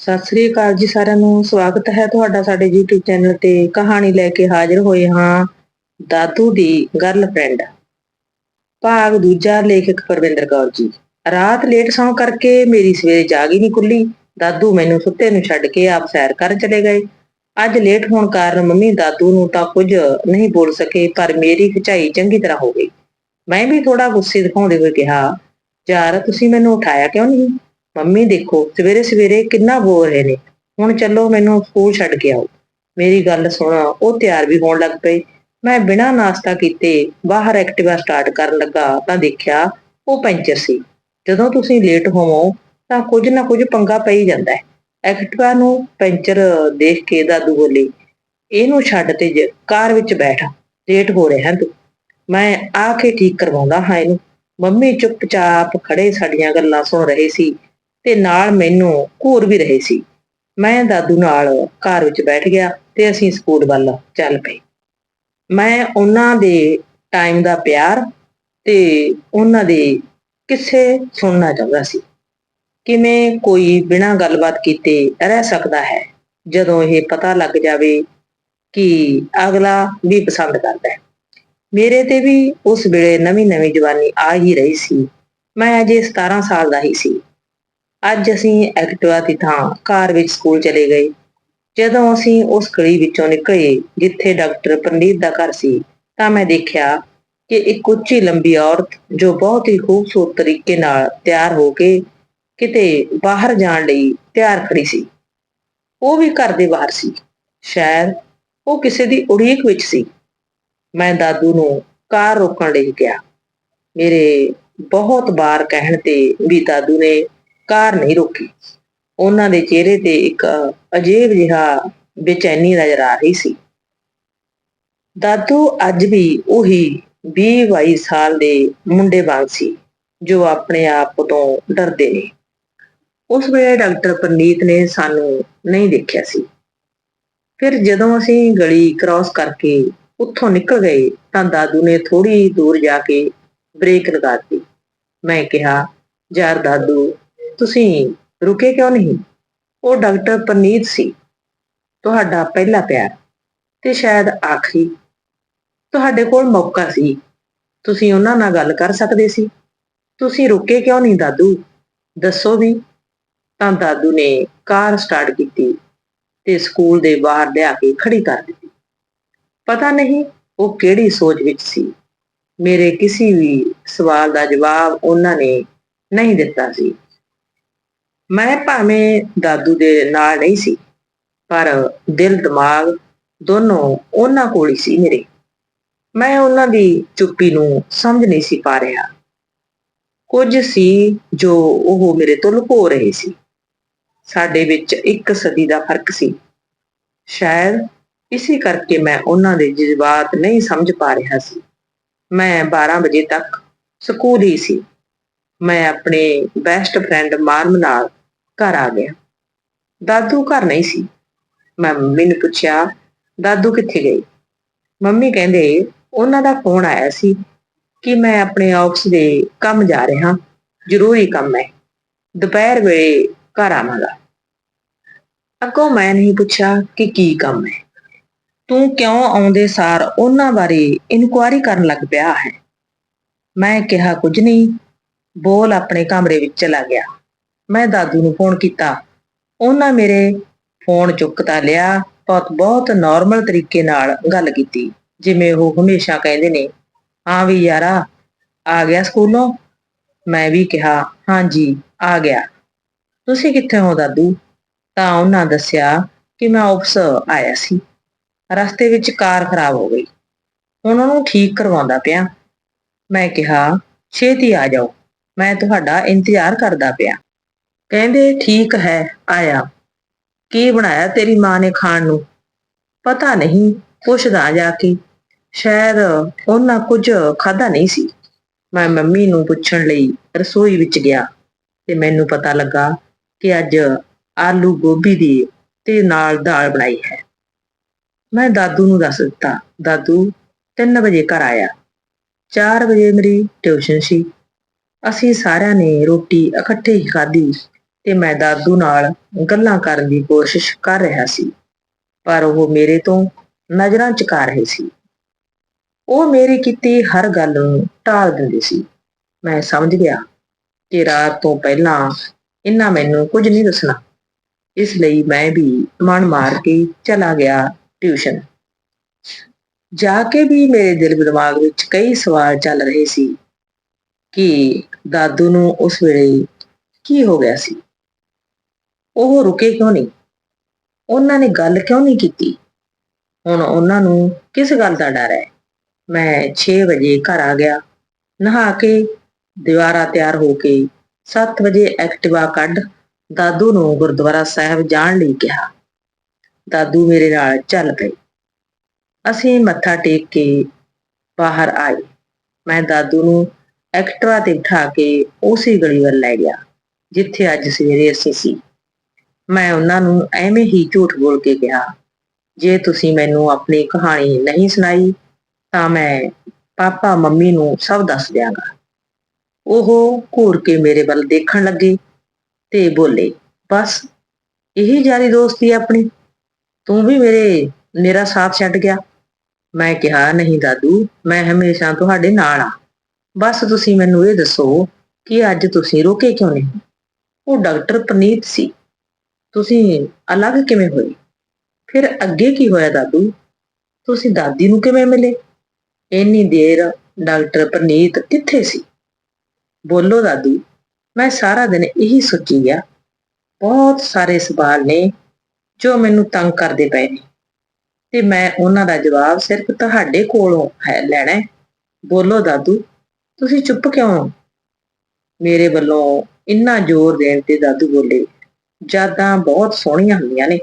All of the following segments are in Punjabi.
ਸਤਿ ਸ੍ਰੀ ਅਕਾਲ ਜੀ ਸਾਰਿਆਂ ਨੂੰ, ਸਵਾਗਤ ਹੈ ਤੁਹਾਡਾ ਸਾਡੇ YouTube ਚੈਨਲ ਤੇ। ਕਹਾਣੀ ਲੈ ਕੇ ਹਾਜ਼ਰ ਹੋਏ ਹਾਂ ਦਾਦੂ ਦੀ ਗਰਲਫ੍ਰੈਂਡ ਭਾਗ ਦੂਜਾ, ਲੇਖਕ ਪਰਵਿੰਦਰ ਕੌਰ ਜੀ। ਰਾਤ ਲੇਟ ਸੌਂ ਕਰਕੇ ਮੇਰੀ ਸਵੇਰੇ ਜਾਗ ਹੀ ਨਹੀਂ ਖੁੱਲੀ। ਦਾਦੂ ਮੈਨੂੰ ਸੁੱਤੇ ਨੂੰ ਛੱਡ ਕੇ ਆਪ ਸੈਰ ਕਰਨ ਚਲੇ ਗਏ। ਅੱਜ ਲੇਟ ਹੋਣ ਕਾਰਨ ਮੰਮੀ ਦਾਦੂ ਨੂੰ ਤਾਂ ਕੁਝ ਨਹੀਂ ਬੋਲ ਸਕੇ, ਪਰ ਮੇਰੀ ਖਿਚਾਈ ਚੰਗੀ ਤਰ੍ਹਾਂ ਹੋ ਗਈ। ਮੈਂ ਵੀ ਥੋੜਾ ਗੁੱਸੇ ਦਿਖਾਉਂਦੇ ਹੋਏ ਕਿਹਾ ਯਾਰ ਤੁਸੀਂ ਮੈਨੂੰ ਉਠਾਇਆ ਕਿਉਂ ਨਹੀਂ? ਮੰਮੀ ਦੇਖੋ, ਸਵੇਰੇ ਸਵੇਰੇ ਕਿੰਨਾ ਬੋਲ ਰਹੇ ਨੇ। ਹੁਣ ਚੱਲੋ ਮੈਨੂੰ ਸਕੂਲ ਛੱਡ ਕੇ ਆਓ। ਮੇਰੀ ਗੱਲ ਸੁਣ, ਉਹ ਤਿਆਰ ਵੀ ਹੋਣ ਲੱਗ ਪਏ। ਮੈਂ ਬਿਨਾਂ ਨਾਸ਼ਤਾ ਕੀਤੇ ਬਾਹਰ ਐਕਟਿਵਾ ਸਟਾਰਟ ਕਰਨ ਲੱਗਾ ਤਾਂ ਦੇਖਿਆ ਉਹ ਪੈਂਚਰ ਸੀ। ਜਦੋਂ ਤੁਸੀਂ ਲੇਟ ਹੋਵੋ, ਤਾਂ ਕੁਝ ਨਾ ਕੁਝ ਪੰਗਾ ਪਈ ਜਾਂਦਾ ਹੈ। ਐਕਟਿਵਾ ਨੂੰ ਪੈਂਚਰ ਦੇਖ ਕੇ ਦਾਦੂ ਬੋਲੀ, ਇਹਨੂੰ ਛੱਡ ਤੇ ਜ- ਕਾਰ ਵਿੱਚ ਬੈਠ। ਲੇਟ ਹੋ ਰਿਹਾ ਤੂੰ। ਮੈਂ ਆ ਕੇ ਠੀਕ ਕਰਵਾਉਂਦਾ ਹਾਂ ਇਹਨੂੰ। ਮੰਮੀ ਚੁੱਪਚਾਪ ਖੜੇ ਸਾਡੀਆਂ ਗੱਲਾਂ ਸੁਣ ਰਹੇ ਸੀ। ਤੇ ਨਾਲ ਮੈਨੂੰ ਘੂਰ ਵੀ ਰਹੇ ਸੀ। ਮੈਂ ਦਾਦੂ ਨਾਲ ਕਾਰ ਵਿੱਚ ਬੈਠ ਗਿਆ ਤੇ ਅਸੀਂ ਸਕੂਲ ਵੱਲ ਚੱਲ ਪਏ। ਮੈਂ ਉਹਨਾਂ ਦੇ ਟਾਈਮ ਦਾ ਪਿਆਰ ਤੇ ਉਹਨਾਂ ਦੇ ਕਿੱਸੇ ਸੁਣਨਾ ਚਾਹੁੰਦਾ ਸੀ। ਕਿਵੇਂ ਕੋਈ ਬਿਨਾਂ ਗੱਲਬਾਤ ਕੀਤੇ ਰਹਿ ਸਕਦਾ ਹੈ, ਜਦੋਂ ਇਹ ਪਤਾ ਲੱਗ ਜਾਵੇ ਕਿ ਅਗਲਾ ਵੀ ਪਸੰਦ ਕਰਦਾ ਹੈ। ਮੇਰੇ ਤੇ ਵੀ ਉਸ ਵੇਲੇ ਨਵੀਂ ਨਵੀਂ ਜਵਾਨੀ ਆ ਹੀ ਰਹੀ ਸੀ। ਮੈਂ ਅਜੇ 17 ਸਾਲ ਦਾ ਹੀ ਸੀ। ਅੱਜ ਅਸੀਂ ਐਕਟਿਵਾ ਦੀ ਥਾਂ ਕਾਰ ਵਿੱਚ ਸਕੂਲ ਚਲੇ ਗਏ। ਜਦੋਂ ਅਸੀਂ ਉਸ ਗਲੀ ਵਿੱਚੋਂ ਨਿਕਲੇ, ਜਿੱਥੇ ਡਾਕਟਰ ਪੰਡੀਤ ਦਾ ਘਰ ਸੀ, ਤਾਂ ਮੈਂ ਦੇਖਿਆ ਕਿ ਇੱਕ ਉੱਚੀ ਲੰਬੀ ਔਰਤ, ਜੋ ਬਹੁਤ ਹੀ ਖੂਬਸੂਰਤ ਤਰੀਕੇ ਨਾਲ ਤਿਆਰ ਹੋ ਕੇ ਕਿਤੇ ਬਾਹਰ ਜਾਣ ਲਈ ਤਿਆਰ ਖੜੀ ਸੀ। ਉਹ ਵੀ ਘਰ ਦੇ ਬਾਹਰ ਸੀ। ਸ਼ਾਇਦ ਉਹ ਕਿਸੇ ਦੀ ਉਡੀਕ ਵਿੱਚ ਸੀ। ਮੈਂ ਦਾਦੂ ਨੂੰ ਕਾਰ ਰੋਕਣ ਲਈ ਗਿਆ ਮੇਰੇ ਬਹੁਤ ਵਾਰ ਕਹਿਣ ਤੇ ਵੀ ਦਾਦੂ ਨੇ ਕਾਰ ਨਹੀਂ ਰੋਕੀ। ਉਹਨਾਂ ਦੇ ਚਿਹਰੇ ਤੇ ਇੱਕ ਅਜੀਬ ਜਿਹਾ ਬੇਚੈਨੀ ਨਜ਼ਰ ਆ ਰਹੀ ਸੀ। ਦਾਦੂ ਅੱਜ ਵੀ ਉਹੀ 20-22 ਸਾਲ ਦੇ ਮੁੰਡੇ ਵਾਂਗ ਸੀ, ਜੋ ਆਪਣੇ ਆਪ ਤੋਂ ਡਰਦੇ ਨੇ। ਉਸ ਵੇਲੇ ਡਾਕਟਰ ਪਰਨੀਤ ਨੇ ਸਾਨੂੰ ਨਹੀਂ ਦੇਖਿਆ ਸੀ। ਫਿਰ ਜਦੋਂ ਅਸੀਂ ਗਲੀ ਕ੍ਰਾਸ ਕਰਕੇ ਉੱਥੋਂ ਨਿਕਲ ਗਏ, ਤਾਂ ਦਾਦੂ ਨੇ ਥੋੜੀ ਦੂਰ ਜਾ ਕੇ ਬ੍ਰੇਕ ਲਗਾ ਦਿੱਤੀ। ਮੈਂ ਕਿਹਾ, ਯਾਰ ਦਾਦੂ ਤੁਸੀਂ ਰੁਕੇ ਕਿਉਂ ਨਹੀਂ? ਉਹ ਡਾਕਟਰ ਪਰਨੀਤ ਸੀ। ਤੁਹਾਡਾ ਪਹਿਲਾ ਪਿਆਰ ਤੇ ਸ਼ਾਇਦ ਆਖਰੀ। ਤੁਹਾਡੇ ਕੋਲ ਮੌਕਾ ਸੀ। ਤੁਸੀਂ ਉਹਨਾਂ ਨਾਲ ਗੱਲ ਕਰ ਸਕਦੇ ਸੀ। ਤੁਸੀਂ ਰੁਕੇ ਕਿਉਂ ਨਹੀਂ, ਦਾਦੂ? ਦੱਸੋ ਵੀ। ਤਾਂ ਦਾਦੂ ਨੇ ਕਾਰ ਸਟਾਰਟ ਕੀਤੀ ਤੇ ਸਕੂਲ ਦੇ ਬਾਹਰ ਲਿਆ ਕੇ ਖੜੀ ਕਰ ਦਿੱਤੀ। ਪਤਾ ਨਹੀਂ ਉਹ ਕਿਹੜੀ ਸੋਚ ਵਿੱਚ ਸੀ। ਮੇਰੇ ਕਿਸੇ ਵੀ ਸਵਾਲ ਦਾ ਜਵਾਬ ਉਹਨਾਂ ਨੇ ਨਹੀਂ ਦਿੱਤਾ ਸੀ। ਮੈਂ ਭਾਵੇਂ ਦਾਦੂ ਦੇ ਨਾਲ ਨਹੀਂ ਸੀ, ਪਰ ਦਿਲ, ਦਿਮਾਗ ਦੋਨੋਂ ਉਹਨਾਂ ਕੋਲ ਹੀ ਸੀ ਮੇਰੇ। ਮੈਂ ਉਹਨਾਂ ਦੀ ਚੁੱਪੀ ਨੂੰ ਸਮਝ ਨਹੀਂ ਸੀ ਪਾ ਰਿਹਾ। ਕੁਝ ਸੀ ਜੋ ਉਹ ਮੇਰੇ ਤੋਂ ਲੁਕੋ ਰਹੇ ਸੀ। ਸਾਡੇ ਵਿੱਚ ਇੱਕ ਸਦੀ ਦਾ ਫ਼ਰਕ ਸੀ। ਸ਼ਾਇਦ ਇਸੇ ਕਰਕੇ ਮੈਂ ਉਹਨਾਂ ਦੇ ਜਜ਼ਬਾਤ ਨਹੀਂ ਸਮਝ ਪਾ ਰਿਹਾ ਸੀ। ਮੈਂ 12 ਵਜੇ ਤੱਕ ਸਕੂਲ ਹੀ ਸੀ। ਮੈਂ ਆਪਣੇ ਬੈਸਟ ਫਰੈਂਡ ਮਾਰਮ ਨਾਲ ਘਰ ਆ ਗਿਆ। ਦਾਦੂ ਘਰ ਨਹੀਂ ਸੀ। ਮੈਂ ਮੰਮੀ ਨੂੰ ਪੁੱਛਿਆ, ਦਾਦੂ ਕਿੱਥੇ ਗਈ? ਮੰਮੀ ਕਹਿੰਦੇ, ਉਹਨਾਂ ਦਾ ਫੋਨ ਆਇਆ ਸੀ ਕਿ ਮੈਂ ਆਪਣੇ ਆਫਿਸ ਦੇ ਕੰਮ ਜਾ ਰਿਹਾ। ਜ਼ਰੂਰੀ ਕੰਮ ਹੈ। ਦੁਪਹਿਰ ਵੇਲੇ ਘਰ ਆਵਾਂਗਾ। ਅੱਗੋਂ ਮੈਂ ਨਹੀਂ ਪੁੱਛਿਆ ਕਿ ਕੀ ਕੰਮ ਹੈ। ਤੂੰ ਕਿਉਂ ਆਉਂਦੇ ਸਾਰ ਉਹਨਾਂ ਬਾਰੇ ਇਨਕੁਆਇਰੀ ਕਰਨ ਲੱਗ ਪਿਆ ਹੈ? ਮੈਂ ਕਿਹਾ, ਕੁਝ ਨਹੀਂ। ਬੋਲ ਆਪਣੇ ਕਮਰੇ ਵਿੱਚ ਚਲਾ ਗਿਆ। ਮੈਂ ਦਾਦੂ ਨੂੰ ਫੋਨ ਕੀਤਾ। ਉਹਨਾਂ ਮੇਰੇ ਫੋਨ ਚੁੱਕ ਤਾਂ ਲਿਆ ਬਹੁਤ ਬਹੁਤ ਨਾਰਮਲ ਤਰੀਕੇ ਨਾਲ ਗੱਲ ਕੀਤੀ, ਜਿਵੇਂ ਉਹ ਹਮੇਸ਼ਾ ਕਹਿੰਦੇ ਨੇ, ਹਾਂ ਵੀ ਯਾਰਾ, ਆ ਗਿਆ ਸਕੂਲੋਂ? ਮੈਂ ਵੀ ਕਿਹਾ ਹਾਂਜੀ ਆ ਗਿਆ। ਤੁਸੀਂ ਕਿੱਥੇ ਹੋ ਦਾਦੂ? ਤਾਂ ਉਹਨਾਂ ਦੱਸਿਆ ਕਿ ਮੈਂ ਆਫਿਸ ਆਇਆ ਸੀ। ਰਸਤੇ ਵਿੱਚ ਕਾਰ ਖਰਾਬ ਹੋ ਗਈ। ਉਹਨਾਂ ਨੂੰ ਠੀਕ ਕਰਵਾਉਂਦਾ ਪਿਆ। ਮੈਂ ਕਿਹਾ, ਛੇਤੀ ਆ ਜਾਓ। ਮੈਂ ਤੁਹਾਡਾ ਇੰਤਜ਼ਾਰ ਕਰਦਾ ਪਿਆ। ਕਹਿੰਦੇ, ਠੀਕ ਹੈ, ਆਇਆ। ਕੀ ਬਣਾਇਆ ਤੇਰੀ ਮਾਂ ਨੇ ਖਾਣ ਨੂੰ? ਪਤਾ ਨਹੀਂ, ਪੁੱਛਦਾ ਜਾ ਕੇ। ਸ਼ਾਇਦ ਉਹਨਾਂ ਕੁਝ ਖਾਦਾ ਨਹੀਂ ਸੀ? ਮੈਂ ਮੰਮੀ ਨੂੰ ਪੁੱਛਣ ਲਈ ਰਸੋਈ ਵਿੱਚ ਗਿਆ ਤੇ ਮੈਨੂੰ ਪਤਾ ਲੱਗਾ ਕਿ ਅੱਜ ਆਲੂ ਗੋਭੀ ਦੀ ਤੇ ਨਾਲ ਦਾਲ ਬਣਾਈ ਹੈ। ਮੈਂ ਦਾਦੂ ਨੂੰ ਦੱਸ ਦਿੱਤਾ, ਦਾਦੂ 3 ਵਜੇ ਘਰ ਆਇਆ। 4 ਵਜੇ ਮੇਰੀ ਟਿਊਸ਼ਨ ਸੀ। ਅਸੀਂ ਸਾਰਿਆਂ ਨੇ ਰੋਟੀ ਇਕੱਠੇ ਹੀ ਖਾਧੀ। ਤੇ ਮੈਂ ਦਾਦੂ ਨਾਲ ਗੱਲਾਂ ਕਰਨ ਦੀ ਕੋਸ਼ਿਸ਼ ਕਰ ਰਿਹਾ ਸੀ, ਪਰ ਉਹ ਮੇਰੇ ਤੋਂ ਨਜ਼ਰਾਂ ਝੁਕਾ ਰਹੇ ਸੀ। ਉਹ ਮੇਰੀ ਕੀਤੀ ਹਰ ਗੱਲ ਨੂੰ ਟਾਲ ਦਿੰਦੇ ਸੀ। ਮੈਂ ਸਮਝ ਗਿਆ ਕਿ ਰਾਤ ਤੋਂ ਪਹਿਲਾਂ ਇਹਨਾਂ ਮੈਨੂੰ ਕੁਝ ਨਹੀਂ ਦੱਸਣਾ। ਇਸ ਲਈ ਮੈਂ ਵੀ ਮਨ ਮਾਰ ਕੇ ਚਲਾ ਗਿਆ ਟਿਊਸ਼ਨ। ਜਾ ਕੇ ਵੀ ਮੇਰੇ ਦਿਲ ਦਿਮਾਗ ਵਿੱਚ ਕਈ ਸਵਾਲ ਚੱਲ ਰਹੇ ਸੀ ਕਿ ਦਾਦੂ ਨੂੰ ਉਸ ਵੇਲੇ ਕੀ ਹੋ ਗਿਆ ਸੀ। ਉਹ ਰੁਕੇ ਕਿਉਂ ਨਹੀਂ? ਉਹਨਾਂ ਨੇ ਗੱਲ ਕਿਉਂ ਨਹੀਂ ਕੀਤੀ? ਹੁਣ ਉਹਨਾਂ ਨੂੰ ਕਿਸ ਗੱਲ ਦਾ ਡਰ ਹੈ? ਮੈਂ 6 ਵਜੇ ਘਰ ਆ ਗਿਆ। ਨਹਾ ਕੇ ਦੀਵਾਰਾ ਤਿਆਰ ਹੋ ਕੇ 7 ਵਜੇ ਐਕਟਿਵਾ ਕੱਢ ਦਾਦੂ ਨੂੰ ਗੁਰਦੁਆਰਾ ਸਾਹਿਬ ਜਾਣ ਲਈ ਕਿਹਾ। ਦਾਦੂ ਮੇਰੇ ਨਾਲ ਚੱਲ ਪਏ। ਅਸੀਂ ਮੱਥਾ ਟੇਕ ਕੇ ਬਾਹਰ ਆਏ। ਮੈਂ ਦਾਦੂ ਨੂੰ ਐਕਟਿਵਾ ਤੇ ਬਿਠਾ ਕੇ ਉਸੇ ਗਲੀ ਵੱਲ ਲੈ ਗਿਆ, ਜਿੱਥੇ ਅੱਜ ਸਵੇਰੇ ਅਸੀਂ ਸੀ। ਮੈਂ ਉਹਨਾਂ ਨੂੰ ਐਵੇਂ ਹੀ ਝੂਠ ਬੋਲ ਕੇ ਕਿਹਾ, ਜੇ ਤੁਸੀਂ ਮੈਨੂੰ ਆਪਣੀ ਕਹਾਣੀ ਨਹੀਂ ਸੁਣਾਈ, ਤਾਂ ਮੈਂ ਪਾਪਾ ਮੰਮੀ ਨੂੰ ਸਭ ਦੱਸ ਦਿਆਂਗਾ। ਉਹ ਘੂਰ ਕੇ ਮੇਰੇ ਵੱਲ ਦੇਖਣ ਲੱਗੇ ਤੇ ਬੋਲੇ, ਬਸ, ਇਹੀ ਯਾਰੀ ਦੋਸਤੀ ਆਪਣੀ। ਤੂੰ ਵੀ ਮੇਰੇ ਮੇਰਾ ਸਾਥ ਛੱਡ ਗਿਆ। ਮੈਂ ਕਿਹਾ, ਨਹੀਂ ਦਾਦੂ, ਮੈਂ ਹਮੇਸ਼ਾ ਤੁਹਾਡੇ ਨਾਲ ਆ। ਬਸ ਤੁਸੀਂ ਮੈਨੂੰ ਇਹ ਦੱਸੋ ਕਿ ਅੱਜ ਤੁਸੀਂ ਰੋਕੇ ਕਿਉਂ ਨਹੀਂ? ਉਹ ਡਾਕਟਰ ਪ੍ਰਨੀਤ ਸੀ। ਤੁਸੀਂ ਅਲੱਗ ਕਿਵੇਂ ਹੋਏ? ਫਿਰ ਅੱਗੇ ਕੀ ਹੋਇਆ ਦਾਦੂ? ਤੁਸੀਂ ਦਾਦੀ ਨੂੰ ਕਿਵੇਂ ਮਿਲੇ? ਇੰਨੀ ਦੇਰ ਡਾਕਟਰ ਪ੍ਰਨੀਤ ਕਿੱਥੇ ਸੀ? ਬੋਲੋ ਦਾਦੂ, ਮੈਂ ਸਾਰਾ ਦਿਨ ਇਹੀ ਸੋਚੀ ਗਿਆ। ਬਹੁਤ ਸਾਰੇ ਸਵਾਲ ਨੇ ਜੋ ਮੈਨੂੰ ਤੰਗ ਕਰਦੇ ਪਏ ਨੇ। ਤੇ ਮੈਂ ਉਹਨਾਂ ਦਾ ਜਵਾਬ ਸਿਰਫ ਤੁਹਾਡੇ ਕੋਲੋਂ ਹੈ ਲੈਣਾ ਬੋਲੋ ਦਾਦੂ, ਤੁਸੀਂ ਚੁੱਪ ਕਿਉਂ ਮੇਰੇ ਵੱਲੋਂ ਇੰਨਾ ਜ਼ੋਰ ਦੇਣ ਤੇ ਦਾਦੂ ਬੋਲੇ ਯਾਦਾਂ ਬਹੁਤ ਸੋਹਣੀਆਂ ਹੁੰਦੀਆਂ ਨੇ।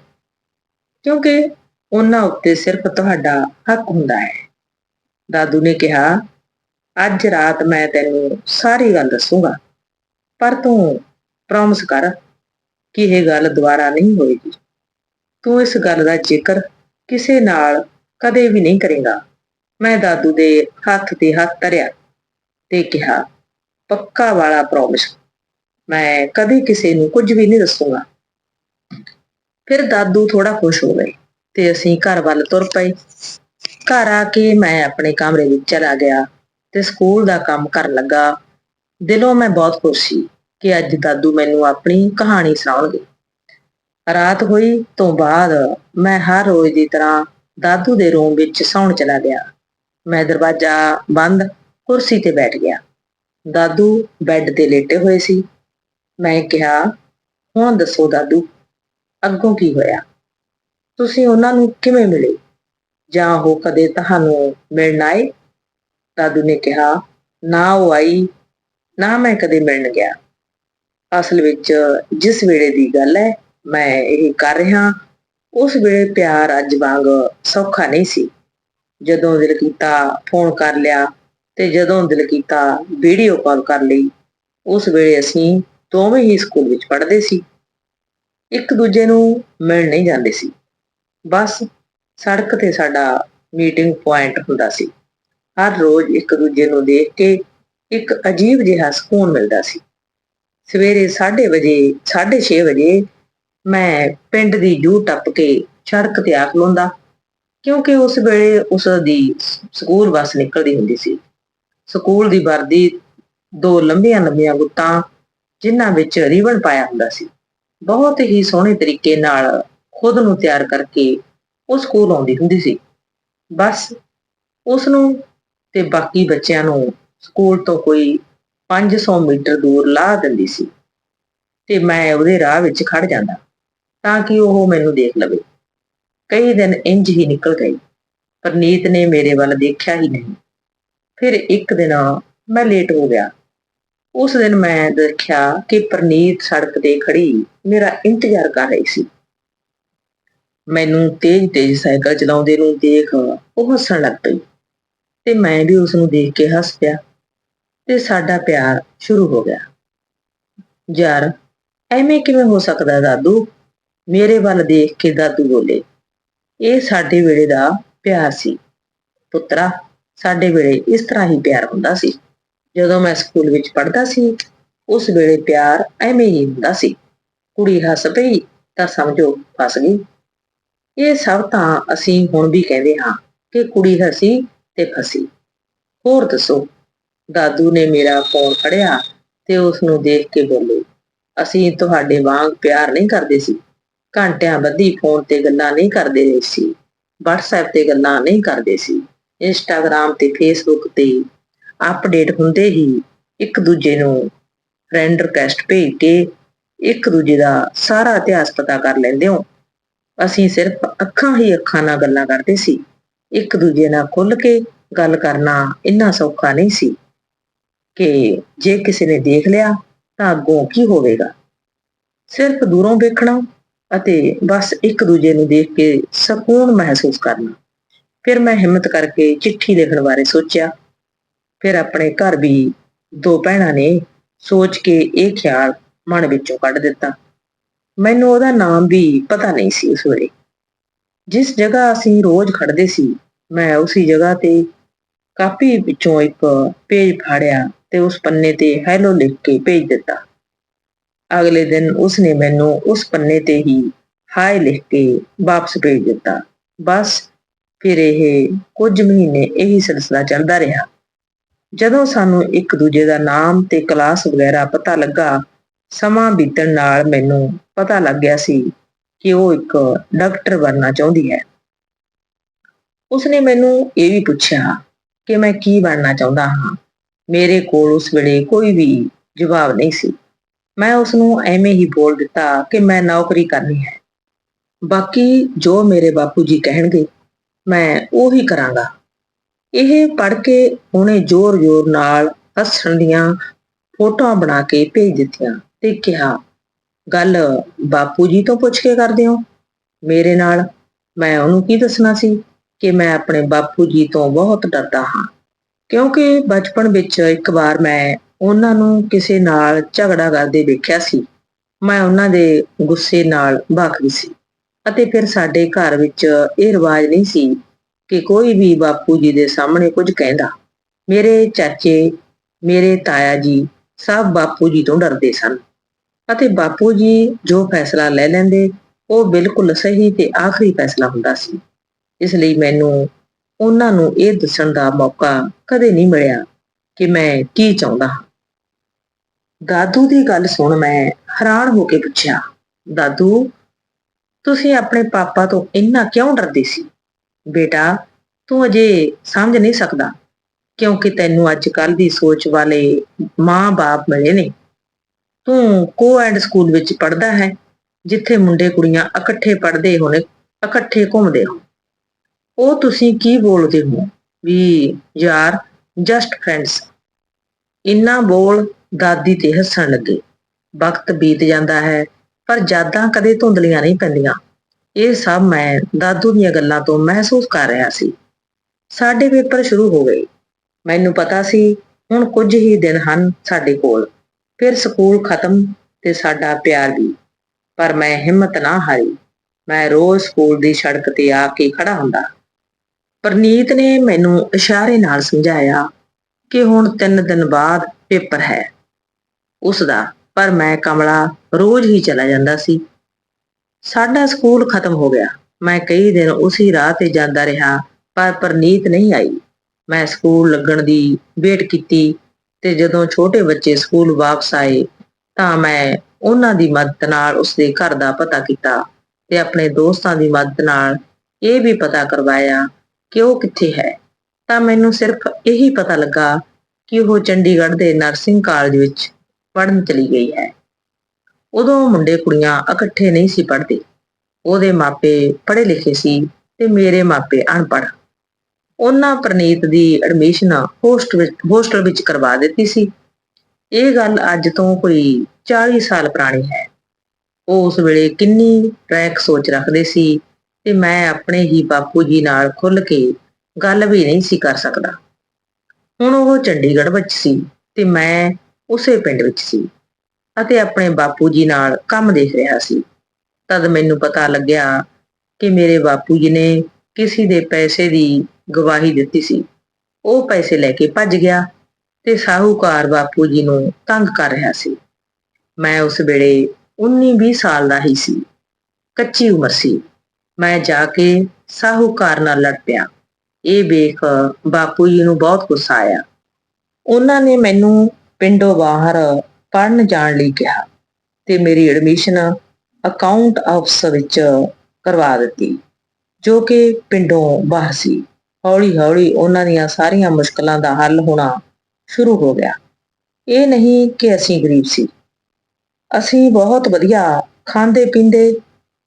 ਕਿਉਂਕਿ ਉਹਨਾਂ ਉੱਤੇ ਸਿਰਫ ਤੁਹਾਡਾ ਹੱਕ ਹੁੰਦਾ ਹੈ। ਦਾਦੂ ਨੇ ਕਿਹਾ, ਅੱਜ ਰਾਤ ਮੈਂ ਤੈਨੂੰ ਸਾਰੀ ਗੱਲ ਦੱਸੂਗਾ, ਪਰ ਤੂੰ ਪ੍ਰੋਮਿਸ ਕਰ ਕਿ ਇਹ ਗੱਲ ਦੁਬਾਰਾ ਨਹੀਂ ਹੋਏਗੀ। ਤੂੰ ਇਸ ਗੱਲ ਦਾ ਜ਼ਿਕਰ ਕਿਸੇ ਨਾਲ ਕਦੇ ਵੀ ਨਹੀਂ ਕਰੇਗਾ। ਮੈਂ ਦਾਦੂ ਦੇ ਹੱਥ ਤੇ ਹੱਥ ਧਰਿਆ ਤੇ ਕਿਹਾ, ਪੱਕਾ ਵਾਲਾ ਪ੍ਰੋਮਿਸ ਮੈਂ ਕਦੇ ਕਿਸੇ ਨੂੰ ਕੁਝ ਵੀ ਨਹੀਂ ਦੱਸੂਗਾ। ਫਿਰ ਦਾਦੂ ਥੋੜਾ ਖੁਸ਼ ਹੋ ਗਏ ਤੇ ਅਸੀਂ ਘਰ ਵੱਲ ਤੁਰ ਪਏ। ਘਰ ਆ ਕੇ ਮੈਂ ਆਪਣੇ ਕਮਰੇ ਵਿੱਚ ਚਲਾ ਗਿਆ ਤੇ ਸਕੂਲ ਦਾ ਕੰਮ ਕਰਨ ਲੱਗਾ। ਦਿਲੋਂ ਮੈਂ ਬਹੁਤ ਖੁਸ਼ ਸੀ ਕਿ ਅੱਜ ਦਾਦੂ ਮੈਨੂੰ ਆਪਣੀ ਕਹਾਣੀ ਸੁਣਾਉਣਗੇ। ਰਾਤ ਹੋਈ ਤੋਂ ਬਾਅਦ ਮੈਂ ਹਰ ਰੋਜ਼ ਦੀ ਤਰ੍ਹਾਂ ਦਾਦੂ ਦੇ ਰੂਮ ਵਿੱਚ ਸੌਣ ਚਲਾ ਗਿਆ। ਮੈਂ ਦਰਵਾਜ਼ਾ ਬੰਦ, ਕੁਰਸੀ ਤੇ ਬੈਠ ਗਿਆ। ਦਾਦੂ ਬੈੱਡ ਤੇ ਲੇਟੇ ਹੋਏ ਸੀ। ਮੈਂ ਕਿਹਾ, ਹੁਣ ਦੱਸੋ ਦਾਦੂ, ਅੱਗੋਂ ਕੀ ਹੋਇਆ? ਤੁਸੀਂ ਉਹਨਾਂ ਨੂੰ ਕਿਵੇਂ ਮਿਲੇ? ਜਾਂ ਉਹ ਕਦੇ ਤੁਹਾਨੂੰ ਮਿਲਣ ਆਏ? ਦਾਦੂ ਨੇ ਕਿਹਾ, ਨਾ ਉਹ ਆਈ, ਨਾ ਮੈਂ ਕਦੇ ਮਿਲਣ ਗਿਆ। ਅਸਲ ਵਿੱਚ ਜਿਸ ਵੇਲੇ ਦੀ ਗੱਲ ਹੈ, ਮੈਂ ਇਹ ਕਰ ਰਿਹਾ, ਉਸ ਵੇਲੇ ਪਿਆਰ ਅੱਜ ਵਾਂਗ ਸੌਖਾ ਨਹੀਂ ਸੀ। ਜਦੋਂ ਦਿਲ ਕੀਤਾ ਫੋਨ ਕਰ ਲਿਆ ਤੇ ਜਦੋਂ ਦਿਲ ਕੀਤਾ ਵੀਡੀਓ ਕਾਲ ਕਰ ਲਈ, ਉਸ ਵੇਲੇ ਅਸੀਂ ਦੋਵੇਂ ਹੀ ਸਕੂਲ ਵਿੱਚ ਪੜ੍ਹਦੇ ਸੀ। ਇੱਕ ਦੂਜੇ ਨੂੰ ਮਿਲ ਨਹੀਂ ਜਾਂਦੇ ਸੀ। ਬਸ ਸੜਕ ਤੇ ਸਾਡਾ ਮੀਟਿੰਗ ਪੁਆਇੰਟ ਹੁੰਦਾ ਸੀ। ਹਰ ਰੋਜ਼ ਇੱਕ ਦੂਜੇ ਨੂੰ ਦੇਖ ਕੇ ਇੱਕ ਅਜੀਬ ਜਿਹਾ ਸਕੂਨ ਮਿਲਦਾ ਸੀ। ਸਵੇਰੇ 6:30 ਵਜੇ 6:30 ਵਜੇ ਮੈਂ ਪਿੰਡ ਦੀ ਜੂ ਟੱਪ ਕੇ ਸੜਕ ਤੇ ਆ ਖਲੋਂਦਾ ਕਿਉਂਕਿ ਉਸ ਵੇਲੇ ਉਸ ਦੀ ਸਕੂਲ ਬੱਸ ਨਿਕਲਦੀ ਹੁੰਦੀ ਸੀ। ਸਕੂਲ ਦੀ ਵਰਦੀ ਦੋ ਲੰਬੀਆਂ ਲੰਬੀਆਂ ਗੁੱਟਾਂ ਜਿਨ੍ਹਾਂ ਵਿੱਚ ਰਿਬਨ ਪਾਇਆ ਹੁੰਦਾ ਸੀ। ਬਹੁਤ ਹੀ ਸੋਹਣੇ ਤਰੀਕੇ ਨਾਲ ਖੁਦ ਨੂੰ ਤਿਆਰ ਕਰਕੇ ਉਹ ਸਕੂਲ ਆਉਂਦੀ ਹੁੰਦੀ ਸੀ। ਬਸ ਉਸ ਨੂੰ ਤੇ ਬਾਕੀ ਬੱਚਿਆਂ ਨੂੰ ਸਕੂਲ ਤੋਂ ਕੋਈ 500 ਮੀਟਰ ਦੂਰ ਲਾਹ ਦਿੰਦੀ ਸੀ ਤੇ ਮੈਂ ਉਹਦੇ ਰਾਹ ਵਿੱਚ ਖੜ ਜਾਂਦਾ ਤਾਂ ਕਿ ਉਹ ਮੈਨੂੰ ਦੇਖ ਲਵੇ। ਕਈ ਦਿਨ ਇੰਜ ਹੀ ਨਿਕਲ ਗਏ ਪਰਨੀਤ ਨੇ ਮੇਰੇ ਵੱਲ ਦੇਖਿਆ ਹੀ ਨਹੀਂ। ਫਿਰ ਇੱਕ ਦਿਨ ਮੈਂ ਲੇਟ ਹੋ ਗਿਆ। ਉਸ ਦਿਨ ਮੈਂ ਦੇਖਿਆ ਕਿ ਪ੍ਰਨੀਤ ਸੜਕ ਤੇ ਖੜੀ ਮੇਰਾ ਇੰਤਜ਼ਾਰ ਕਰ ਰਹੀ ਸੀ। ਮੈਨੂੰ ਤੇਜ਼-ਤੇਜ਼ ਸਾਈਕਲ ਚਲਾਉਂਦੇ ਨੂੰ ਦੇਖ ਉਹ ਹੱਸਣ ਲੱਗ ਪਈ ਤੇ ਮੈਂ ਵੀ ਉਸ ਨੂੰ ਦੇਖ ਕੇ ਹੱਸ ਪਿਆ ਤੇ ਸਾਡਾ ਪਿਆਰ ਸ਼ੁਰੂ ਹੋ ਗਿਆ। ਯਾਰ, ਐਵੇਂ ਕਿਵੇਂ ਹੋ ਸਕਦਾ ਦਾਦੂ? ਮੇਰੇ ਵੱਲ ਦੇਖ ਕੇ ਦਾਦੂ ਬੋਲੇ, ਇਹ ਸਾਡੇ ਵੇਲੇ ਦਾ ਪਿਆਰ ਸੀ। ਪੁੱਤਰਾ, ਸਾਡੇ ਵੇਲੇ ਇਸ ਤਰ੍ਹਾਂ ਹੀ ਪਿਆਰ ਹੁੰਦਾ ਸੀ। ਜਦੋਂ ਮੈਂ ਸਕੂਲ ਵਿੱਚ ਪੜ੍ਹਦਾ ਸੀ, ਉਸ ਵੇਲੇ ਪਿਆਰ ਐਵੇਂ ਹੀ ਹੁੰਦਾ ਸੀ। ਕੁੜੀ ਹੱਸ ਪਈ ਤਾਂ ਸਮਝੋ ਫਸ ਗਈ। ਇਹ ਸਭ ਤਾਂ ਅਸੀਂ ਹੁਣ ਵੀ ਕਹਿੰਦੇ ਹਾਂ ਕਿ ਕੁੜੀ ਹੱਸੀ ਤੇ ਫਸੀ। ਹੋਰ ਦੱਸੋ, ਦਾਦੂ ਨੇ ਮੇਰਾ ਫੋਨ ਫੜਿਆ ਤੇ ਉਸ ਨੂੰ ਦੇਖ ਕੇ ਬੋਲੇ, ਅਸੀਂ ਤੁਹਾਡੇ ਵਾਂਗ ਪਿਆਰ ਨਹੀਂ ਕਰਦੇ ਸੀ। ਘੰਟਿਆਂ ਬੱਧੀ ਫੋਨ ਤੇ ਗੱਲਾਂ ਨਹੀਂ ਕਰਦੇ ਸੀ। WhatsApp ਤੇ ਗੱਲਾਂ ਨਹੀਂ ਕਰਦੇ ਸੀ। ਇੰਸਟਾਗ੍ਰam ਤੇ ਫੇਸਬੁੱਕ ਤੇ ਅਪਡੇਟ ਹੁੰਦੇ ਹੀ ਇੱਕ ਦੂਜੇ ਨੂੰ ਫਰੈਂਡ ਰਿਕੁਐਸਟ ਭੇਜ ਕੇ ਇੱਕ ਦੂਜੇ ਦਾ ਸਾਰਾ ਇਤਿਹਾਸ ਪਤਾ ਕਰ ਲੈਂਦੇ ਹੋ। ਅਸੀਂ ਸਿਰਫ ਅੱਖਾਂ ਹੀ ਅੱਖਾਂ ਨਾਲ ਗੱਲਾਂ ਕਰਦੇ ਸੀ। ਇੱਕ ਦੂਜੇ ਨਾਲ ਖੁੱਲ ਕੇ ਗੱਲ ਕਰਨਾ ਇੰਨਾ ਸੌਖਾ ਨਹੀਂ ਸੀ ਕਿ ਜੇ ਕਿਸੇ ਨੇ ਦੇਖ ਲਿਆ ਤਾਂ ਅੱਗੋਂ ਕੀ ਹੋਵੇਗਾ। ਸਿਰਫ ਦੂਰੋਂ ਵੇਖਣਾ ਅਤੇ ਬਸ ਇੱਕ ਦੂਜੇ ਨੂੰ ਦੇਖ ਕੇ ਸਕੂਨ ਮਹਿਸੂਸ ਕਰਨਾ। ਫਿਰ ਮੈਂ ਹਿੰਮਤ ਕਰਕੇ ਚਿੱਠੀ ਲਿਖਣ ਬਾਰੇ ਸੋਚਿਆ। ਫਿਰ ਆਪਣੇ ਘਰ ਵੀ ਦੋ ਭੈਣਾਂ ਨੇ ਸੋਚ ਕੇ ਇਹ ਖਿਆਲ ਮਨ ਵਿੱਚੋਂ ਕੱਢ ਦਿੱਤਾ। ਮੈਨੂੰ ਉਹਦਾ ਨਾਮ ਵੀ ਪਤਾ ਨਹੀਂ ਸੀ ਉਸ ਵੇਲੇ। ਜਿਸ ਜਗ੍ਹਾ ਅਸੀਂ ਰੋਜ਼ ਖੜਦੇ ਸੀ, ਮੈਂ ਉਸੇ ਜਗ੍ਹਾ ਤੇ ਕਾਪੀ ਵਿੱਚੋਂ ਇੱਕ ਪੇਜ ਫਾੜਿਆ ਤੇ ਉਸ ਪੰਨੇ ਤੇ ਹੈਲੋ ਲਿਖ ਕੇ ਭੇਜ ਦਿੱਤਾ। ਅਗਲੇ ਦਿਨ ਉਸਨੇ ਮੈਨੂੰ ਉਸ ਪੰਨੇ ਤੇ ਹੀ ਹਾਈ ਲਿਖ ਕੇ ਵਾਪਸ ਭੇਜ ਦਿੱਤਾ। ਬਸ ਫਿਰ ਇਹ ਕੁਝ ਮਹੀਨੇ ਇਹੀ ਸਿਲਸਿਲਾ ਚੱਲਦਾ ਰਿਹਾ। ਜਦੋਂ ਸਾਨੂੰ ਇੱਕ ਦੂਜੇ ਦਾ ਨਾਮ ਤੇ ਕਲਾਸ ਵਗੈਰਾ ਪਤਾ ਲੱਗਾ, ਸਮਾਂ ਬੀਤਣ ਨਾਲ ਮੈਨੂੰ ਪਤਾ ਲੱਗ ਗਿਆ ਸੀ ਕਿ ਉਹ ਇੱਕ ਡਾਕਟਰ ਬਣਨਾ ਚਾਹੁੰਦੀ ਹੈ। ਉਸਨੇ ਮੈਨੂੰ ਇਹ ਵੀ ਪੁੱਛਿਆ ਕਿ ਮੈਂ ਕੀ ਬਣਨਾ ਚਾਹੁੰਦਾ ਹਾਂ। ਮੇਰੇ ਕੋਲ ਉਸ ਵੇਲੇ ਕੋਈ ਵੀ ਜਵਾਬ ਨਹੀਂ ਸੀ। ਮੈਂ ਉਸ ਨੂੰ ਐਵੇਂ ਹੀ ਬੋਲ ਦਿੱਤਾ ਕਿ ਮੈਂ ਨੌਕਰੀ ਕਰਨੀ ਹੈ। ਬਾਕੀ ਜੋ ਮੇਰੇ ਬਾਪੂ ਜੀ ਕਹਿਣਗੇ, ਮੈਂ ਉਹੀ ਕਰਾਂਗਾ। ਇਹ ਪੜ ਕੇ ਉਹਨੇ ਜ਼ੋਰ-ਜ਼ੋਰ ਨਾਲ ਹੱਸਣ ਦੀਆਂ ਫੋਟੋਆਂ ਬਣਾ ਕੇ ਭੇਜ ਦਿੱਤੀਆਂ ਤੇ ਕਿਹਾ, ਗੱਲ ਬਾਪੂ ਜੀ ਤੋਂ ਪੁੱਛ ਕੇ ਕਰਦੇ ਹੋ? ਮੇਰੇ ਨਾਲ ਮੈਂ ਉਹਨੂੰ ਕੀ ਦੱਸਣਾ ਸੀ ਕਿ ਮੈਂ ਆਪਣੇ ਬਾਪੂ ਜੀ ਤੋਂ ਬਹੁਤ ਡਰਦਾ ਹਾਂ? ਕਿਉਂਕਿ ਬਚਪਨ ਵਿੱਚ ਇੱਕ ਵਾਰ ਮੈਂ ਉਹਨਾਂ ਨੂੰ ਕਿਸੇ ਨਾਲ ਝਗੜਾ ਕਰਦੇ ਵੇਖਿਆ ਸੀ। ਮੈਂ ਉਹਨਾਂ ਦੇ ਗੁੱਸੇ ਨਾਲ ਭਖ ਸੀ ਅਤੇ ਫਿਰ ਸਾਡੇ ਘਰ ਵਿੱਚ ਇਹ ਰਿਵਾਜ ਨਹੀਂ ਸੀ ਕਿ ਕੋਈ ਵੀ ਬਾਪੂ ਜੀ ਦੇ ਸਾਹਮਣੇ ਕੁਝ ਕਹਿੰਦਾ, ਮੇਰੇ ਚਾਚੇ, ਮੇਰੇ ਤਾਇਆ ਜੀ ਸਭ ਬਾਪੂ ਜੀ ਤੋਂ ਡਰਦੇ ਸਨ। ਅਤੇ ਬਾਪੂ ਜੀ ਜੋ ਫੈਸਲਾ ਲੈ ਲੈਂਦੇ, ਉਹ ਬਿਲਕੁਲ ਸਹੀ ਤੇ ਆਖਰੀ ਫੈਸਲਾ ਹੁੰਦਾ ਸੀ। ਇਸ ਲਈ ਮੈਨੂੰ ਉਹਨਾਂ ਨੂੰ ਇਹ ਦੱਸਣ ਦਾ ਮੌਕਾ ਕਦੇ ਨਹੀਂ ਮਿਲਿਆ ਕਿ ਮੈਂ ਕੀ ਚਾਹੁੰਦਾ ਹਾਂ। ਦਾਦੂ ਦੀ ਗੱਲ ਸੁਣ ਮੈਂ ਹੈਰਾਨ ਹੋ ਕੇ ਪੁੱਛਿਆ, ਦਾਦੂ, ਤੁਸੀਂ ਆਪਣੇ ਪਾਪਾ ਤੋਂ ਇੰਨਾ ਕਿਉਂ ਡਰਦੇ ਸੀ? ਬੇਟਾ, ਤੂੰ ਅਜੇ ਸਮਝ ਨਹੀਂ ਸਕਦਾ, ਕਿਉਂਕਿ ਤੈਨੂੰ ਅੱਜ ਕੱਲ ਦੀ ਸੋਚ ਵਾਲੇ ਮਾਂ-ਬਾਪ ਮਿਲੇ ਨੇ। ਤੂੰ ਕੋਐਂਡ ਸਕੂਲ ਵਿੱਚ ਪੜ੍ਹਦਾ ਹੈ, ਜਿੱਥੇ ਮੁੰਡੇ ਕੁੜੀਆਂ ਇਕੱਠੇ ਪੜ੍ਹਦੇ ਹੋਣੇ, ਇਕੱਠੇ ਘੁੰਮਦੇ ਹੋ ਉਹ ਤੁਸੀਂ ਕੀ ਬੋਲਦੇ ਹੋ? ਵੀ ਯਾਰ ਜਸਟ ਫਰੈਂਡਸ ਇੰਨਾ ਬੋਲ ਦਾਦੀ ਤੇ ਹੱਸਣ ਲੱਗੇ। ਵਕਤ ਬੀਤ ਜਾਂਦਾ ਹੈ, ਪਰ ਯਾਦਾਂ ਕਦੇ ਧੁੰਦਲੀਆਂ ਨਹੀਂ ਪੈਂਦੀਆਂ। ਇਹ ਸਭ ਮੈਂ ਦਾਦੂ ਦੀਆਂ ਗੱਲਾਂ ਤੋਂ ਮਹਿਸੂਸ ਕਰ ਰਿਹਾ ਸੀ। ਸਾਡੇ ਪੇਪਰ ਸ਼ੁਰੂ ਹੋ ਗਏ। ਮੈਨੂੰ ਪਤਾ ਸੀ, ਹੁਣ ਕੁਝ ਹੀ ਦਿਨ ਹਨ ਸਾਡੇ ਕੋਲ। ਫਿਰ ਸਕੂਲ ਖਤਮ ਤੇ ਸਾਡਾ ਪਿਆਰ ਵੀ। ਪਰ ਮੈਂ ਹਿੰਮਤ ਨਾ ਹਾਰੀ। ਮੈਂ ਰੋਜ਼ ਸਕੂਲ ਦੀ ਸੜਕ ਤੇ ਆ ਕੇ ਖੜਾ ਹੁੰਦਾ। ਪਰਨੀਤ ਨੇ ਮੈਨੂੰ ਇਸ਼ਾਰੇ ਨਾਲ ਸਮਝਾਇਆ ਕਿ ਹੁਣ 3 ਦਿਨ ਬਾਅਦ ਪੇਪਰ ਹੈ। ਉਸ ਦਾ ਪਰ ਮੈਂ ਕਮਲਾ ਰੋਜ਼ ਹੀ ਚਲਾ ਜਾਂਦਾ ਸੀ। ਸਾਡਾ ਸਕੂਲ ਖਤਮ ਹੋ ਗਿਆ। ਮੈਂ ਕਈ ਦਿਨ ਉਸੇ ਰਾਹ ਤੇ ਜਾਂਦਾ ਰਿਹਾ, ਪਰ ਪਰਨੀਤ ਨਹੀਂ ਆਈ। ਮੈਂ ਸਕੂਲ ਲੱਗਣ ਦੀ ਵੇਟ ਕੀਤੀ ਤੇ ਜਦੋਂ ਛੋਟੇ ਬੱਚੇ ਸਕੂਲ ਵਾਪਸ ਆਏ, ਤਾਂ ਮੈਂ ਉਹਨਾਂ ਦੀ ਮਦਦ ਨਾਲ ਉਸਦੇ ਘਰ ਦਾ ਪਤਾ ਕੀਤਾ ਤੇ ਆਪਣੇ ਦੋਸਤਾਂ ਦੀ ਮਦਦ ਨਾਲ ਇਹ ਵੀ ਪਤਾ ਕਰਵਾਇਆ ਕਿ ਉਹ ਕਿੱਥੇ ਹੈ। ਤਾਂ ਮੈਨੂੰ ਸਿਰਫ ਇਹੀ ਪਤਾ ਲੱਗਾ ਕਿ ਉਹ ਚੰਡੀਗੜ੍ਹ ਦੇ ਨਰਸਿੰਗ ਕਾਲਜ ਵਿੱਚ ਪੜ੍ਹਨ ਚਲੀ ਗਈ ਹੈ। ਉਦੋਂ ਮੁੰਡੇ ਕੁੜੀਆਂ ਇਕੱਠੇ ਨਹੀਂ ਸੀ ਪੜ੍ਹਦੇ। ਉਹਦੇ ਮਾਪੇ ਪੜ੍ਹੇ ਲਿਖੇ ਸੀ ਤੇ ਮੇਰੇ ਮਾਪੇ ਅਨਪੜ੍ਹ। ਉਹਨਾਂ ਪ੍ਰਨੀਤ ਦੀ ਐਡਮਿਸ਼ਨ ਹੋਸਟ ਵਿੱਚ, ਹੋਸਟਲ ਵਿੱਚ ਕਰਵਾ ਦਿੱਤੀ ਸੀ। ਇਹ ਗੱਲ ਅੱਜ ਤੋਂ ਕੋਈ 40 ਸਾਲ ਪੁਰਾਣੀ ਹੈ। ਉਹ ਉਸ ਵੇਲੇ ਕਿੰਨੀ ਰੈਕ ਸੋਚ ਰੱਖਦੇ ਸੀ ਤੇ ਮੈਂ ਆਪਣੇ ਹੀ ਬਾਪੂ ਜੀ ਨਾਲ ਖੁੱਲ ਕੇ ਗੱਲ ਵੀ ਨਹੀਂ ਸੀ ਕਰ ਸਕਦਾ। ਹੁਣ ਉਹ ਚੰਡੀਗੜ੍ਹ ਵਿੱਚ ਸੀ ਤੇ ਮੈਂ ਉਸੇ ਪਿੰਡ ਵਿੱਚ ਸੀ। ਅਤੇ ਆਪਣੇ ਬਾਪੂ ਜੀ ਨਾਲ ਕੰਮ ਦੇਖ ਰਿਹਾ ਸੀ। ਤਦ ਮੈਨੂੰ ਪਤਾ ਲੱਗਿਆ ਕਿ ਮੇਰੇ ਬਾਪੂ ਜੀ ਨੇ ਕਿਸੇ ਦੇ ਪੈਸੇ ਦੀ ਗਵਾਹੀ ਦਿੱਤੀ ਸੀ। ਉਹ ਪੈਸੇ ਲੈ ਕੇ ਭੱਜ ਗਿਆ ਤੇ ਸਾਹੂਕਾਰ ਬਾਪੂ ਜੀ ਨੂੰ ਤੰਗ ਕਰ ਰਿਹਾ ਸੀ। ਮੈਂ ਉਸ ਵੇਲੇ 19-20 ਸਾਲ ਦਾ ਹੀ ਸੀ। ਕੱਚੀ ਉਮਰ ਸੀ। ਮੈਂ ਜਾ ਕੇ ਸਾਹੂਕਾਰ ਨਾਲ ਲੜ ਪਿਆ। ਇਹ ਵੇਖ ਬਾਪੂ ਜੀ ਨੂੰ ਬਹੁਤ ਗੁੱਸਾ ਆਇਆ। ਉਹਨਾਂ ਨੇ ਮੈਨੂੰ ਪਿੰਡੋਂ ਬਾਹਰ ਪੜਨ ਜਾਣ ਲਈ ਕਿਹਾ ਤੇ ਮੇਰੀ ਐਡਮਿਸ਼ਨ ਅਕਾਊਂਟ ਆਫਿਸ ਵਿੱਚ ਕਰਵਾ ਦਿੱਤੀ, ਜੋ ਕਿ ਪਿੰਡੋਂ ਬਾਹਰ ਸੀ। ਹੌਲੀ ਹੌਲੀ ਉਹਨਾਂ ਦੀਆਂ ਸਾਰੀਆਂ ਮੁਸ਼ਕਲਾਂ ਦਾ ਹੱਲ ਹੋਣਾ ਸ਼ੁਰੂ ਹੋ ਗਿਆ। ਇਹ ਨਹੀਂ ਕਿ ਅਸੀਂ ਗਰੀਬ ਸੀ। ਅਸੀਂ ਬਹੁਤ ਵਧੀਆ ਖਾਂਦੇ ਪੀਂਦੇ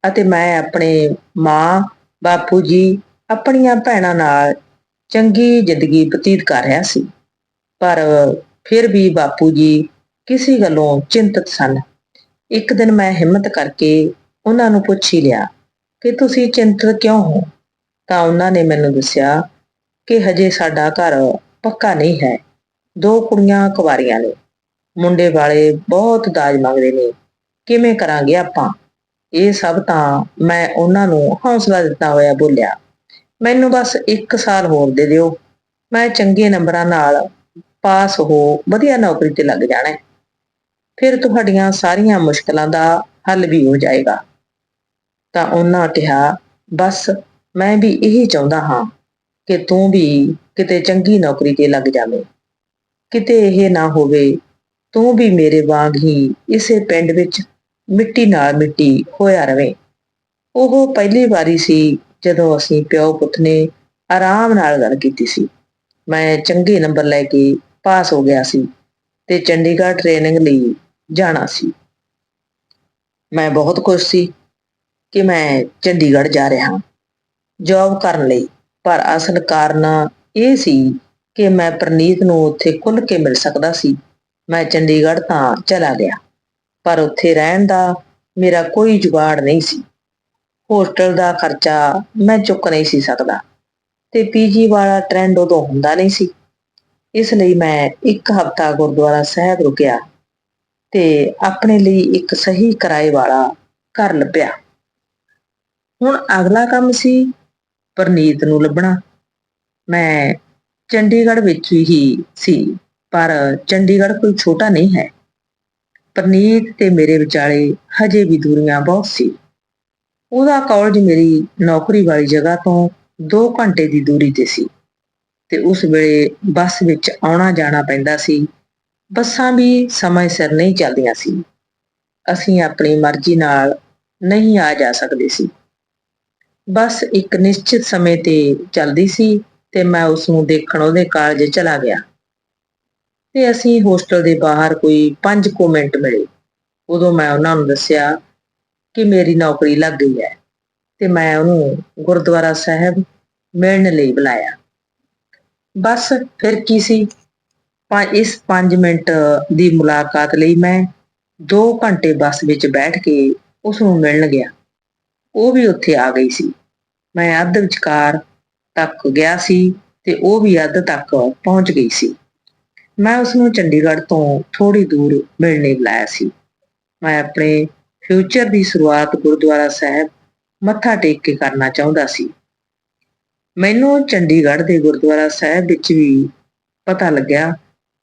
ਅਤੇ ਮੈਂ ਆਪਣੇ ਮਾਂ, ਬਾਪੂ ਜੀ, ਆਪਣੀਆਂ ਭੈਣਾਂ ਨਾਲ ਚੰਗੀ ਜ਼ਿੰਦਗੀ ਬਤੀਤ ਕਰ ਰਿਹਾ ਸੀ। ਪਰ ਫਿਰ ਵੀ ਬਾਪੂ ਜੀ ਕਿਸੇ ਗੱਲੋਂ ਚਿੰਤਤ ਸਨ। ਇੱਕ ਦਿਨ ਮੈਂ ਹਿੰਮਤ ਕਰਕੇ ਉਹਨਾਂ ਨੂੰ ਪੁੱਛ ਹੀ ਲਿਆ ਕਿ ਤੁਸੀਂ ਚਿੰਤਤ ਕਿਉਂ ਹੋ? ਤਾਂ ਉਹਨਾਂ ਨੇ ਮੈਨੂੰ ਦੱਸਿਆ ਕਿ ਹਜੇ ਸਾਡਾ ਘਰ ਪੱਕਾ ਨਹੀਂ ਹੈ। ਦੋ ਕੁੜੀਆਂ ਕੁਵਾਰੀਆਂ ਨੇ। ਮੁੰਡੇ ਵਾਲੇ ਬਹੁਤ ਦਾਜ ਮੰਗਦੇ ਨੇ। ਕਿਵੇਂ ਕਰਾਂਗੇ ਆਪਾਂ? ਇਹ ਸਭ ਤਾਂ ਮੈਂ ਉਹਨਾਂ ਨੂੰ ਹੌਸਲਾ ਦਿੱਤਾ ਹੋਇਆ ਬੋਲਿਆ। ਮੈਨੂੰ ਬਸ 1 ਸਾਲ ਹੋਰ ਦੇ ਦਿਓ। ਮੈਂ ਚੰਗੇ ਨੰਬਰਾਂ ਨਾਲ ਪਾਸ ਹੋ ਵਧੀਆ ਨੌਕਰੀ ਤੇ ਲੱਗ ਜਾਣਾ ਫਿਰ ਤੁਹਾਡੀਆਂ ਸਾਰੀਆਂ ਮੁਸ਼ਕਲਾਂ ਦਾ ਹੱਲ ਵੀ ਹੋ ਜਾਏਗਾ। ਤਾਂ ਉਹਨਾਂ ਕਿਹਾ, ਬਸ, ਮੈਂ ਵੀ ਇਹੀ ਚਾਹੁੰਦਾ ਹਾਂ ਕਿ ਤੂੰ ਵੀ ਕਿਤੇ ਚੰਗੀ ਨੌਕਰੀ ਤੇ ਲੱਗ ਜਾਵੇਂ। ਕਿਤੇ ਇਹ ਨਾ ਹੋਵੇ, ਤੂੰ ਵੀ ਮੇਰੇ ਵਾਂਗ ਹੀ ਇਸੇ ਪਿੰਡ ਵਿੱਚ ਮਿੱਟੀ ਨਾਲ ਮਿੱਟੀ ਹੋਇਆ ਰਵੇਂ। ਉਹ ਪਹਿਲੀ ਵਾਰੀ ਸੀ ਜਦੋਂ ਅਸੀਂ ਪਿਓ ਪੁੱਤ ਨੇ ਆਰਾਮ ਨਾਲ ਗੱਲ ਕੀਤੀ ਸੀ। ਮੈਂ ਚੰਗੇ ਨੰਬਰ ਲੈ ਕੇ ਪਾਸ ਹੋ ਗਿਆ ਸੀ ਤੇ ਚੰਡੀਗੜ੍ਹ ਟ੍ਰੇਨਿੰਗ ਲਈ ਜਾਣਾ ਸੀ। ਮੈਂ ਬਹੁਤ ਖੁਸ਼ ਸੀ ਕਿ ਮੈਂ ਚੰਡੀਗੜ੍ਹ ਜਾ ਰਿਹਾ ਹਾਂ। ਜੌਬ ਕਰਨ ਲਈ। ਪਰ ਅਸਲ ਕਾਰਨ ਇਹ ਸੀ ਕਿ ਮੈਂ ਪ੍ਰਨੀਤ ਨੂੰ ਉੱਥੇ ਖੁੱਲ ਕੇ ਮਿਲ ਸਕਦਾ ਸੀ। ਮੈਂ ਚੰਡੀਗੜ੍ਹ ਤਾਂ ਚਲਾ ਗਿਆ। ਪਰ ਉੱਥੇ ਰਹਿਣ ਦਾ ਮੇਰਾ ਕੋਈ ਜੁਗਾੜ ਨਹੀਂ ਸੀ। ਹੋਸਟਲ ਦਾ ਖਰਚਾ ਮੈਂ ਚੁੱਕ ਨਹੀਂ ਸੀ ਸਕਦਾ ਤੇ ਪੀਜੀ ਵਾਲਾ ਟ੍ਰੈਂਡ ਉਦੋਂ ਹੁੰਦਾ ਨਹੀਂ ਸੀ। ਇਸ ਲਈ ਮੈਂ ਇੱਕ ਹਫ਼ਤਾ ਗੁਰਦੁਆਰਾ ਸਾਹਿਬ ਰੁਕਿਆ। ਤੇ ਆਪਣੇ ਲਈ ਇੱਕ ਸਹੀ ਕਿਰਾਏ ਵਾਲਾ ਘਰ ਲੱਭਿਆ। ਹੁਣ ਅਗਲਾ ਕੰਮ ਸੀ ਪਰਨੀਤ ਨੂੰ ਲੱਭਣਾ। ਮੈਂ ਚੰਡੀਗੜ੍ਹ ਵਿੱਚ ਹੀ ਸੀ, ਪਰ ਚੰਡੀਗੜ੍ਹ ਕੋਈ ਛੋਟਾ ਨਹੀਂ ਹੈ। ਪਰਨੀਤ ਤੇ ਮੇਰੇ ਵਿਚਾਲੇ ਹਜੇ ਵੀ ਦੂਰੀਆਂ ਬਹੁਤ ਸੀ। ਉਹਦਾ ਕਾਲਜ ਮੇਰੀ ਨੌਕਰੀ ਵਾਲੀ ਜਗ੍ਹਾ ਤੋਂ 2 ਘੰਟੇ ਦੀ ਦੂਰੀ ਤੇ ਸੀ ਤੇ ਉਸ ਵੇਲੇ ਬੱਸ ਵਿੱਚ ਆਉਣਾ ਜਾਣਾ ਪੈਂਦਾ ਸੀ। ਬੱਸਾਂ ਵੀ ਸਮੇਂ ਸਿਰ ਨਹੀਂ ਚੱਲਦੀਆਂ ਸੀ। ਅਸੀਂ ਆਪਣੀ ਮਰਜ਼ੀ ਨਾਲ ਨਹੀਂ ਆ ਜਾ ਸਕਦੇ ਸੀ। ਬੱਸ ਇੱਕ ਨਿਸ਼ਚਿਤ ਸਮੇਂ ਤੇ ਚੱਲਦੀ ਸੀ ਤੇ ਮੈਂ ਉਸ ਨੂੰ ਦੇਖਣ ਉਹਦੇ ਕਾਲਜ ਚਲਾ ਗਿਆ। ਤੇ ਅਸੀਂ ਹੋਸਟਲ ਦੇ ਬਾਹਰ ਕੋਈ 5 ਕੁ ਮਿੰਟ ਮਿਲੇ। ਉਦੋਂ ਮੈਂ ਉਹਨਾਂ ਨੂੰ ਦੱਸਿਆ ਕਿ ਮੇਰੀ ਨੌਕਰੀ ਲੱਗ ਗਈ ਹੈ ਤੇ ਮੈਂ ਉਹਨੂੰ ਗੁਰਦੁਆਰਾ ਸਾਹਿਬ ਮਿਲਣ ਲਈ ਬੁਲਾਇਆ। ਬਸ ਫਿਰ ਕੀ ਸੀ? ਇਸ 5 ਮਿੰਟ ਦੀ ਮੁਲਾਕਾਤ ਲਈ ਮੈਂ 2 ਘੰਟੇ ਬੱਸ ਵਿੱਚ ਬੈਠ ਕੇ ਉਸ ਨੂੰ ਮਿਲਣ ਗਿਆ। ਉਹ ਵੀ ਉੱਥੇ ਆ ਗਈ ਸੀ। ਮੈਂ ਅੱਧ ਵਿਚਕਾਰ ਤੱਕ ਗਿਆ ਸੀ ਤੇ ਉਹ ਵੀ ਅੱਧ ਤੱਕ ਪਹੁੰਚ ਗਈ ਸੀ। ਮੈਂ ਉਸ ਨੂੰ ਚੰਡੀਗੜ੍ਹ ਤੋਂ ਥੋੜੀ ਦੂਰ ਮਿਲਣੇ ਬੁਲਾਇਆ ਸੀ। ਮੈਂ ਆਪਣੇ ਫਿਊਚਰ ਦੀ ਸ਼ੁਰੂਆਤ ਗੁਰਦੁਆਰਾ ਸਾਹਿਬ ਮੱਥਾ ਟੇਕ ਕੇ ਕਰਨਾ ਚਾਹੁੰਦਾ ਸੀ। ਮੈਨੂੰ ਚੰਡੀਗੜ੍ਹ ਦੇ ਗੁਰਦੁਆਰਾ ਸਾਹਿਬ ਵਿੱਚ ਵੀ ਪਤਾ ਲੱਗਿਆ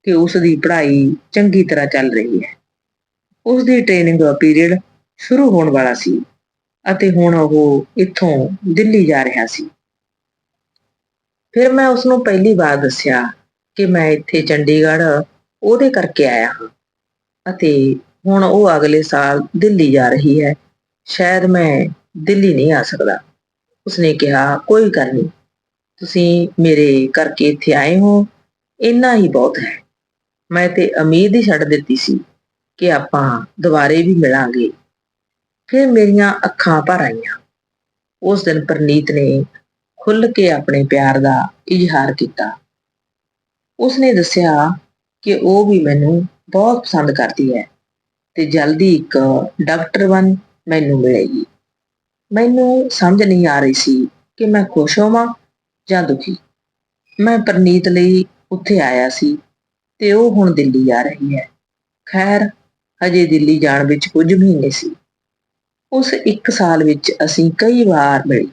ਕਿ ਉਸ ਦੀ ਪੜ੍ਹਾਈ ਚੰਗੀ ਤਰ੍ਹਾਂ ਚੱਲ ਰਹੀ ਹੈ। ਉਸ ਦੀ ਟ੍ਰੇਨਿੰਗ ਦਾ ਪੀਰੀਅਡ ਸ਼ੁਰੂ ਹੋਣ ਵਾਲਾ ਸੀ ਅਤੇ ਹੁਣ ਉਹ ਇੱਥੋਂ ਦਿੱਲੀ ਜਾ ਰਿਹਾ ਸੀ। ਫਿਰ ਮੈਂ ਉਸ ਨੂੰ ਪਹਿਲੀ ਵਾਰ ਦੱਸਿਆ ਕਿ ਮੈਂ ਇੱਥੇ ਚੰਡੀਗੜ੍ਹ ਉਹਦੇ ਕਰਕੇ ਆਇਆ ਹਾਂ ਅਤੇ ਹੁਣ ਉਹ ਅਗਲੇ ਸਾਲ ਦਿੱਲੀ ਜਾ ਰਹੀ ਹੈ। ਸ਼ਾਇਦ ਮੈਂ ਦਿੱਲੀ ਨਹੀਂ ਆ ਸਕਦਾ। ਉਸਨੇ ਕਿਹਾ, ਕੋਈ ਗੱਲ ਨਹੀਂ, ਤੁਸੀਂ ਮੇਰੇ ਕਰਕੇ ਇੱਥੇ ਆਏ ਹੋ। ਇੰਨਾ ਹੀ ਬਹੁਤ ਹੈ। ਮੈਂ ਤੇ ਉਮੀਦ ਹੀ ਛੱਡ ਦਿੱਤੀ ਸੀ ਕਿ ਆਪਾਂ ਦੁਬਾਰੇ ਵੀ ਮਿਲਾਂਗੇ। ਫਿਰ ਮੇਰੀਆਂ ਅੱਖਾਂ ਭਰ ਆਈਆਂ। ਉਸ ਦਿਨ ਪ੍ਰਨੀਤ ਨੇ ਖੁੱਲ ਕੇ ਆਪਣੇ ਪਿਆਰ ਦਾ ਇਜ਼ਹਾਰ ਕੀਤਾ। ਉਸਨੇ ਦੱਸਿਆ ਕਿ ਉਹ ਵੀ ਮੈਨੂੰ ਬਹੁਤ ਪਸੰਦ ਕਰਦੀ ਹੈ ਤੇ ਜਲਦੀ ਇੱਕ ਡਾਕਟਰ ਬਣ ਮੈਨੂੰ ਮਿਲੇਗੀ। ਮੈਨੂੰ ਸਮਝ ਨਹੀਂ ਆ ਰਹੀ ਸੀ ਕਿ ਮੈਂ ਖੁਸ਼ ਹੋਵਾਂ ਜਾਂ ਦੁਖੀ। ਮੈਂ ਪ੍ਰਨੀਤ ਲਈ ਉੱਥੇ ਆਇਆ ਸੀ ਤੇ ਉਹ ਹੁਣ ਦਿੱਲੀ ਆ ਰਹੀ ਹੈ। ਖੈਰ, ਹਜੇ ਦਿੱਲੀ ਜਾਣ ਵਿੱਚ ਕੁਝ ਮਹੀਨੇ ਸੀ। ਉਸ ਇੱਕ ਸਾਲ ਵਿੱਚ ਅਸੀਂ ਕਈ ਵਾਰ ਮਿਲੇ।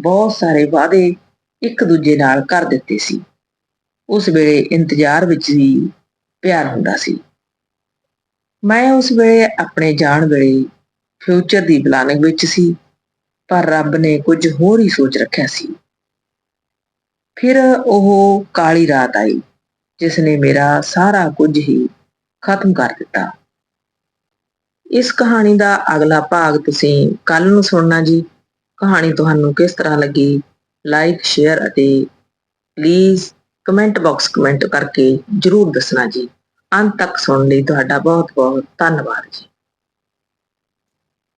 ਬਹੁਤ ਸਾਰੇ ਵਾਅਦੇ ਇੱਕ ਦੂਜੇ ਨਾਲ ਕਰ ਦਿੱਤੇ ਸੀ। ਉਸ ਵੇਲੇ ਇੰਤਜ਼ਾਰ ਵਿੱਚ ਵੀ ਪਿਆਰ ਹੁੰਦਾ ਸੀ। ਮੈਂ ਉਸ ਵੇਲੇ ਆਪਣੇ ਜਾਣ ਵੇਲੇ ਫਿਊਚਰ ਦੀ ਪਲਾਨਿੰਗ ਵਿੱਚ ਸੀ, ਪਰ ਰੱਬ ਨੇ ਕੁਝ ਹੋਰ ਹੀ ਸੋਚ ਰੱਖਿਆ ਸੀ। ਫਿਰ ਉਹ ਕਾਲੀ ਰਾਤ ਆਈ। ਜਿਸ ਨੇ ਮੇਰਾ ਸਾਰਾ ਕੁਝ ਹੀ ਖਤਮ ਕਰ ਦਿੱਤਾ। ਇਸ ਕਹਾਣੀ ਦਾ ਅਗਲਾ ਭਾਗ ਤੁਸੀਂ ਕੱਲ ਨੂੰ ਸੁਣਨਾ ਜੀ। ਕਹਾਣੀ ਤੁਹਾਨੂੰ ਕਿਸ ਤਰ੍ਹਾਂ ਲੱਗੀ? ਲਾਈਕ ਸ਼ੇਅਰ ਅਤੇ ਪਲੀਜ਼ ਕਮੈਂਟ ਬਾਕਸ ਕਮੈਂਟ ਕਰਕੇ ਜਰੂਰ ਦੱਸਣਾ ਜੀ। ਅੰਤ ਤੱਕ ਸੁਣਨ ਲਈ ਤੁਹਾਡਾ ਬਹੁਤ ਬਹੁਤ ਧੰਨਵਾਦ ਜੀ।